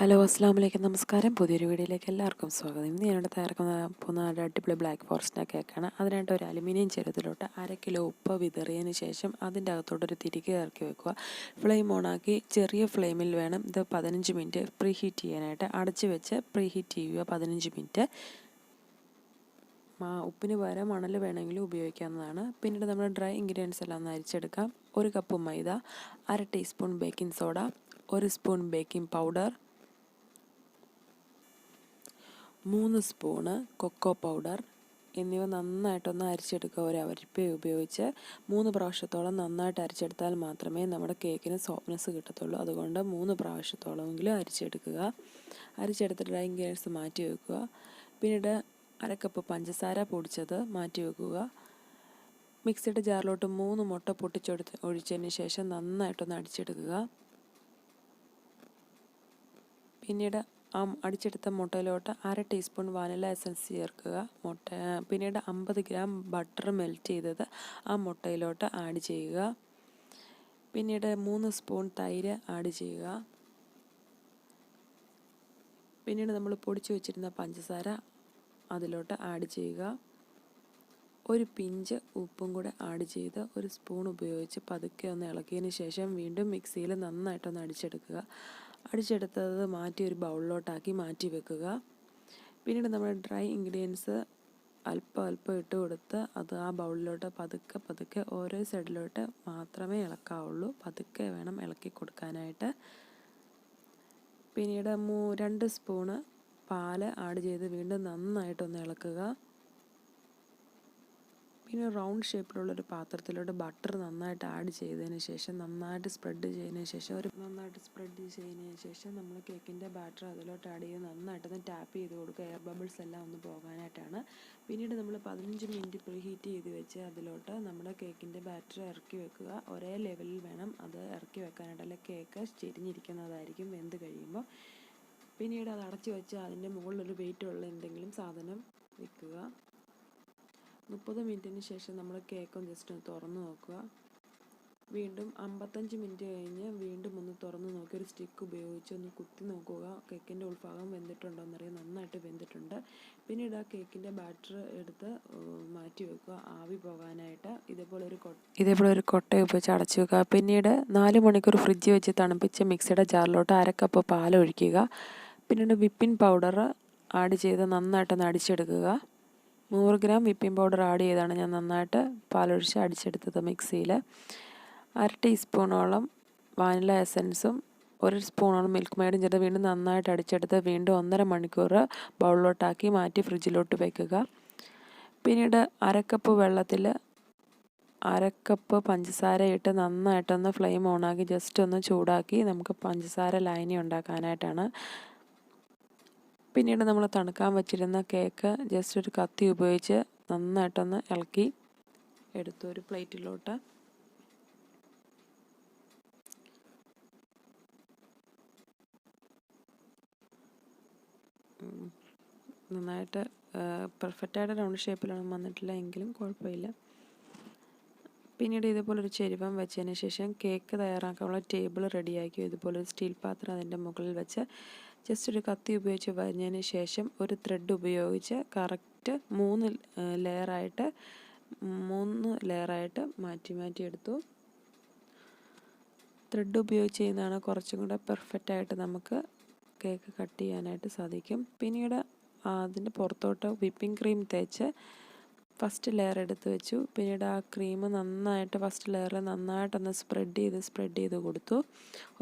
Hello അസ്സാം വലൈക്കും നമസ്കാരം. പുതിയൊരു വീഡിയോയിലേക്ക് എല്ലാവർക്കും സ്വാഗതം. ഇന്ന് ഞാനിവിടെ തയ്യാറാക്കുന്ന പോകുന്ന ഒരു അടിപൊളി ബ്ലാക്ക് ഫോറസ്റ്റിന്റെ കേക്കാണ്. അതിനായിട്ട് ഒരു അലുമിനിയം ചെറുതിലോട്ട് അര കിലോ ഉപ്പ് വിതറിയതിന് ശേഷം അതിന്റെ അകത്തോട്ടൊരു തിരികെ ഇറക്കി വെക്കുക. ഫ്ലെയിം ഓണാക്കി ചെറിയ ഫ്ലെയിമിൽ വേണം ഇത് പതിനഞ്ച് മിനിറ്റ് പ്രീ ഹീറ്റ് ചെയ്യാനായിട്ട്. അടച്ച് വെച്ച് പ്രീ ഹീറ്റ് ചെയ്യുക പതിനഞ്ച് മിനിറ്റ്. ഉപ്പിന് പകരം മണൽ വേണമെങ്കിലും ഉപയോഗിക്കാവുന്നതാണ്. പിന്നീട് നമ്മൾ ഡ്രൈ ഇൻഗ്രീഡിയൻസ് എല്ലാം ഒന്ന് അരിച്ചെടുക്കാം. ഒരു കപ്പ് മൈദ അര ടീസ്പൂൺ ബേക്കിംഗ് സോഡ ഒരു സ്പൂൺ ബേക്കിംഗ് പൗഡർ മൂന്ന് സ്പൂണ് കൊക്കോ പൗഡർ എന്നിവ നന്നായിട്ടൊന്ന് അരിച്ചെടുക്കുക. ഒരു അവരിപ്പ ഉപയോഗിച്ച് മൂന്ന് പ്രാവശ്യത്തോളം നന്നായിട്ട് അരിച്ചെടുത്താൽ മാത്രമേ നമ്മുടെ കേക്കിന് സോഫ്റ്റ്നെസ് കിട്ടത്തുള്ളൂ. അതുകൊണ്ട് മൂന്ന് പ്രാവശ്യത്തോളമെങ്കിലും അരിച്ചെടുക്കുക. അരിച്ചെടുത്തിട്ട് ഡ്രൈ ഇൻഗ്രീഡിയൻസ് മാറ്റി വെക്കുക. പിന്നീട് അരക്കപ്പ് പഞ്ചസാര പൊടിച്ചത് മാറ്റി വെക്കുക. മിക്സിയുടെ ജാറിലോട്ട് മൂന്ന് മുട്ട പൊട്ടിച്ചെടുത്ത് ഒഴിച്ചതിന് ശേഷം നന്നായിട്ടൊന്ന് അടിച്ചെടുക്കുക. പിന്നീട് ആ അടിച്ചെടുത്ത മുട്ടയിലോട്ട് അര ടീസ്പൂൺ വാനില എസൻസ് ചേർക്കുക. മുട്ട പിന്നീട് അമ്പത് ഗ്രാം ബട്ടർ മെൽറ്റ് ചെയ്തത് ആ മുട്ടയിലോട്ട് ആഡ് ചെയ്യുക. പിന്നീട് മൂന്ന് സ്പൂൺ തൈര് ആഡ് ചെയ്യുക. പിന്നീട് നമ്മൾ പൊടിച്ചു വെച്ചിരുന്ന പഞ്ചസാര അതിലോട്ട് ആഡ് ചെയ്യുക. ഒരു പിഞ്ച് ഉപ്പും കൂടെ ആഡ് ചെയ്ത് ഒരു സ്പൂൺ ഉപയോഗിച്ച് പതുക്കെ ഒന്ന് ഇളക്കിയതിന് ശേഷം വീണ്ടും മിക്സിയിൽ നന്നായിട്ടൊന്ന് അടിച്ചെടുക്കുക. അടിച്ചെടുത്തത് മാറ്റി ഒരു ബൗളിലോട്ടാക്കി മാറ്റി വെക്കുക. പിന്നീട് നമ്മൾ ഡ്രൈ ഇൻഗ്രീഡിയൻസ് അല്പം അല്പം ഇട്ട് കൊടുത്ത് അത് ആ ബൗളിലോട്ട് പതുക്കെ പതുക്കെ ഓരോ സൈഡിലോട്ട് മാത്രമേ ഇളക്കാവുള്ളൂ. പതുക്കെ വേണം ഇളക്കി കൊടുക്കാനായിട്ട്. പിന്നീട് മൂ രണ്ട് സ്പൂണ് പാൽ ആഡ് ചെയ്ത് വീണ്ടും നന്നായിട്ടൊന്ന് ഇളക്കുക. പിന്നെ റൗണ്ട് ഷേപ്പിലുള്ള ഒരു പാത്രത്തിലോട്ട് ബട്ടർ നന്നായിട്ട് ആഡ് ചെയ്തതിന് ശേഷം നന്നായിട്ട് സ്പ്രെഡ് ചെയ്തതിന് ശേഷം ഒരു നന്നായിട്ട് സ്പ്രെഡ് ചെയ്തതിന് ശേഷം നമ്മൾ കേക്കിന്റെ ബാറ്റർ അതിലോട്ട് ആഡ് ചെയ്ത് നന്നായിട്ടൊന്ന് ടാപ്പ് ചെയ്ത് കൊടുക്കുക. എയർ ബബിൾസ് എല്ലാം ഒന്ന് പോകാനായിട്ടാണ്. പിന്നീട് നമ്മൾ പതിനഞ്ച് മിനിറ്റ് പ്രീ ഹീറ്റ് ചെയ്ത് വെച്ച് അതിലോട്ട് നമ്മുടെ കേക്കിന്റെ ബാറ്റർ ഇറക്കി വെക്കുക. ഒരേ ലെവലിൽ വേണം അത് ഇറക്കി വെക്കാനായിട്ട്. അല്ലെങ്കിൽ കേക്ക് ചെരിഞ്ഞിരിക്കുന്നതായിരിക്കും വെന്ത് കഴിയുമ്പോൾ. പിന്നീട് അത് അടച്ചു വെച്ച് അതിന്റെ മുകളിലൊരു വെയിറ്റുള്ള എന്തെങ്കിലും സാധനം വെക്കുക. മുപ്പത് മിനിറ്റിന് ശേഷം നമ്മൾ കേക്ക് ജസ്റ്റ് ഒന്ന് തുറന്ന് നോക്കുക. വീണ്ടും അമ്പത്തഞ്ച് മിനിറ്റ് കഴിഞ്ഞ് വീണ്ടും ഒന്ന് തുറന്ന് നോക്കി. ഒരു സ്റ്റിക്ക് ഉപയോഗിച്ച് ഒന്ന് കുത്തി നോക്കുക. കേക്കിന്റെ ഉൾഭാഗം വെന്തിട്ടുണ്ടോ എന്നറിയാം നന്നായിട്ട് വെന്തിട്ടുണ്ട്. പിന്നീട് ആ കേക്കിന്റെ ബാറ്റർ എടുത്ത് മാറ്റി വെക്കുക. ആവി പോകാനായിട്ട് ഇതേപോലെ ഒരു ഇതേപോലെ ഒരു കൊട്ട ഉപയോഗിച്ച് അടച്ചു വെക്കുക. പിന്നീട് നാല് മണിക്കൂർ ഫ്രിഡ്ജ് വെച്ച് തണുപ്പിച്ച് മിക്സിയുടെ ജാറിലോട്ട് അരക്കപ്പ് പാൽ ഒഴിക്കുക പിന്നീട് വിപ്പിൻ പൗഡർ ആഡ് ചെയ്ത് നന്നായിട്ടൊന്ന് അടിച്ചെടുക്കുക. നൂറ് ഗ്രാം വിപ്പിംഗ് പൗഡർ ആഡ് ചെയ്താണ് ഞാൻ നന്നായിട്ട് പാലൊഴിച്ച് അടിച്ചെടുത്തത് മിക്സിയിൽ. അര ടീസ്പൂണോളം വാനില എസൻസും ഒരു സ്പൂണോളം മിൽക്ക് മെയ്ഡും ചേർത്ത് വീണ്ടും നന്നായിട്ട് അടിച്ചെടുത്ത് വീണ്ടും ഒന്നര മണിക്കൂർ ബൗളിലോട്ടാക്കി മാറ്റി ഫ്രിഡ്ജിലോട്ട് വയ്ക്കുക പിന്നീട് അരക്കപ്പ് വെള്ളത്തിൽ അരക്കപ്പ് പഞ്ചസാര ഇട്ട് നന്നായിട്ടൊന്ന് ഫ്ലെയിം ഓണാക്കി ജസ്റ്റ് ഒന്ന് ചൂടാക്കി നമുക്ക് പഞ്ചസാര ലൈനി ഉണ്ടാക്കാനായിട്ടാണ് പിന്നീട് നമ്മൾ തണുക്കാൻ വെച്ചിരുന്ന കേക്ക് ജസ്റ്റ് ഒരു കത്തി ഉപയോഗിച്ച് നന്നായിട്ടൊന്ന് ഇളക്കി എടുത്തു ഒരു പ്ലേറ്റിലോട്ട്. നന്നായിട്ട് പെർഫെക്റ്റായിട്ട് റൗണ്ട് ഷേപ്പിലാണ് വന്നിട്ടില്ല എങ്കിലും കുഴപ്പമില്ല. പിന്നീട് ഇതുപോലൊരു ചെരുവം വെച്ചതിന് ശേഷം കേക്ക് തയ്യാറാക്കാനുള്ള ടേബിൾ റെഡിയാക്കി ഇതുപോലൊരു സ്റ്റീൽ പാത്രം അതിന്റെ മുകളിൽ വെച്ച് ജസ്റ്റ് ഒരു കത്തി ഉപയോഗിച്ച് വരഞ്ഞതിന് ശേഷം ഒരു ത്രെഡ് ഉപയോഗിച്ച് കറക്റ്റ് മൂന്ന് ലെയറായിട്ട് മൂന്ന് ലെയറായിട്ട് മാറ്റി മാറ്റി എടുത്തു. ത്രെഡ് ഉപയോഗിച്ച് ചെയ്യുന്നതാണ് കുറച്ചും കൂടെ പെർഫെക്റ്റായിട്ട് നമുക്ക് കേക്ക് കട്ട് ചെയ്യാനായിട്ട് സാധിക്കും. പിന്നീട് അതിന്റെ പുറത്തോട്ട് വിപ്പിംഗ് ക്രീം തേച്ച് ഫസ്റ്റ് ലെയർ എടുത്ത് വെച്ചു. പിന്നീട് ആ ക്രീം നന്നായിട്ട് ഫസ്റ്റ് ലെയറിൽ നന്നായിട്ടൊന്ന് സ്പ്രെഡ് ചെയ്ത് സ്പ്രെഡ് ചെയ്ത് കൊടുത്തു.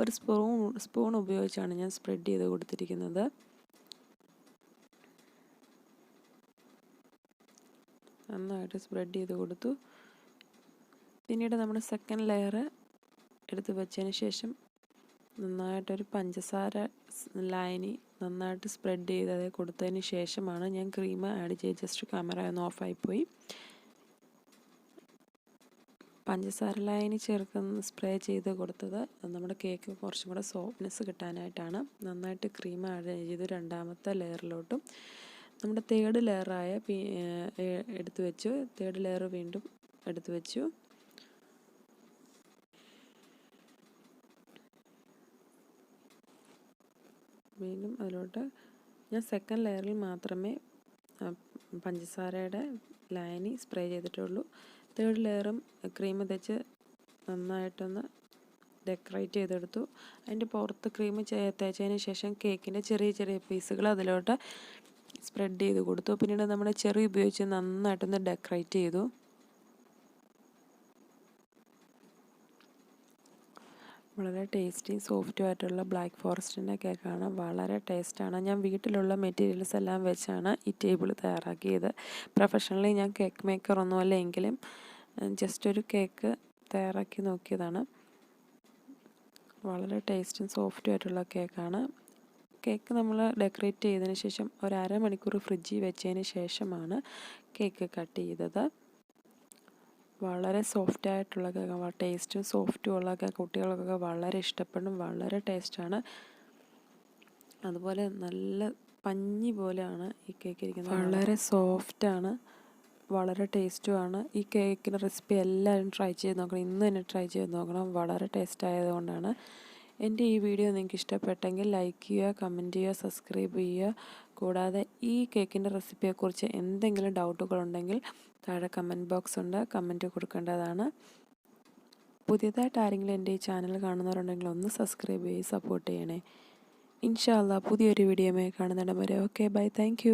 ഒരു സ്പൂൺ സ്പൂൺ ഉപയോഗിച്ചാണ് ഞാൻ സ്പ്രെഡ് ചെയ്ത് കൊടുത്തിരിക്കുന്നത്. നന്നായിട്ട് സ്പ്രെഡ് ചെയ്ത് കൊടുത്തു. പിന്നീട് നമ്മൾ സെക്കൻഡ് ലെയർ എടുത്ത് വെച്ചതിന് ശേഷം നന്നായിട്ടൊരു പഞ്ചസാര ലൈനി നന്നായിട്ട് സ്പ്രെഡ് ചെയ്ത് അത് കൊടുത്തതിന് ശേഷമാണ് ഞാൻ ക്രീം ആഡ് ചെയ്ത് ജസ്റ്റ് ക്യാമറ ഒന്ന് ഓഫായിപ്പോയി പഞ്ചസാര ലൈനി ചേർക്കുന്ന സ്പ്രേ ചെയ്ത് കൊടുത്തത് നമ്മുടെ കേക്ക് കുറച്ചും കൂടെ സോഫ്റ്റ്നെസ് കിട്ടാനായിട്ടാണ്. നന്നായിട്ട് ക്രീം ആഡ് ചെയ്ത് രണ്ടാമത്തെ ലെയറിലോട്ടും നമ്മുടെ തേർഡ് ലെയറായ എടുത്തു വെച്ചു. തേർഡ് ലെയർ വീണ്ടും എടുത്തു വെച്ചു. വീണ്ടും അതിലോട്ട് ഞാൻ സെക്കൻഡ് ലെയറിൽ മാത്രമേ പഞ്ചസാരയുടെ ലൈനി സ്പ്രേ ചെയ്തിട്ടുള്ളൂ. തേർഡ് ലെയറും ക്രീം തേച്ച് നന്നായിട്ടൊന്ന് ഡെക്കറേറ്റ് ചെയ്തെടുത്തു. അതിന്റെ പുറത്ത് ക്രീം തേച്ചതിന് ശേഷം കേക്കിന്റെ ചെറിയ ചെറിയ പീസുകൾ അതിലോട്ട് സ്പ്രെഡ് ചെയ്ത് കൊടുത്തു. പിന്നീട് നമ്മുടെ ചെറി ഉപയോഗിച്ച് നന്നായിട്ടൊന്ന് ഡെക്കറേറ്റ് ചെയ്തു. വളരെ ടേസ്റ്റി സോഫ്റ്റും ആയിട്ടുള്ള ബ്ലാക്ക് ഫോറസ്റ്റിന്റെ കേക്കാണ് വളരെ ടേസ്റ്റാണ് ഞാൻ വീട്ടിലുള്ള മെറ്റീരിയൽസ് എല്ലാം വെച്ചാണ് ഈ ടേബിൾ തയ്യാറാക്കിയത്. പ്രൊഫഷണലി ഞാൻ കേക്ക് മേക്കർ ഒന്നുമല്ല എങ്കിലും ജസ്റ്റ് ഒരു കേക്ക് തയ്യാറാക്കി നോക്കിയതാണ്. വളരെ ടേസ്റ്റും സോഫ്റ്റും ആയിട്ടുള്ള കേക്കാണ് കേക്ക് നമ്മൾ ഡെക്കറേറ്റ് ചെയ്തതിന് ശേഷം ഒരു അരമണിക്കൂർ ഫ്രിഡ്ജിൽ വെച്ചതിന് ശേഷമാണ് കേക്ക് കട്ട് ചെയ്തത്. വളരെ സോഫ്റ്റ് ആയിട്ടുള്ള കേക്ക് ടേസ്റ്റും സോഫ്റ്റും ഉള്ള കേക്ക് കുട്ടികൾക്കൊക്കെ വളരെ ഇഷ്ടപ്പെടും വളരെ ടേസ്റ്റാണ് അതുപോലെ നല്ല പഞ്ഞി പോലെയാണ് ഈ കേക്ക് ഇരിക്കുന്നത്. വളരെ സോഫ്റ്റാണ് വളരെ ടേസ്റ്റുമാണ് ഈ കേക്കിന്റെ റെസിപ്പി എല്ലാവരും ട്രൈ ചെയ്ത് നോക്കണം ഇന്ന് തന്നെ ട്രൈ ചെയ്ത് നോക്കണം. വളരെ ടേസ്റ്റ് ആയതുകൊണ്ടാണ്. എന്റെ ഈ വീഡിയോ നിങ്ങൾക്ക് ഇഷ്ടപ്പെട്ടെങ്കിൽ ലൈക്ക് ചെയ്യുക കമന്റ് ചെയ്യുക സബ്സ്ക്രൈബ് ചെയ്യുക. കൂടാതെ ഈ കേക്കിന്റെ റെസിപ്പിയെക്കുറിച്ച് എന്തെങ്കിലും ഡൗട്ടുകൾ ഉണ്ടെങ്കിൽ താഴെ കമന്റ് ബോക്സ് ഉണ്ട്. കമന്റ് കൊടുക്കേണ്ടതാണ്. പുതിയതായിട്ട് ആരെങ്കിലും എന്റെ ഈ ചാനൽ കാണുന്നവരുണ്ടെങ്കിൽ ഒന്ന് സബ്സ്ക്രൈബ് ചെയ്ത് സപ്പോർട്ട് ചെയ്യണേ. ഇൻഷാല്ല പുതിയൊരു വീഡിയോമേ കാണുന്നിടം വരെ. Okay bye thank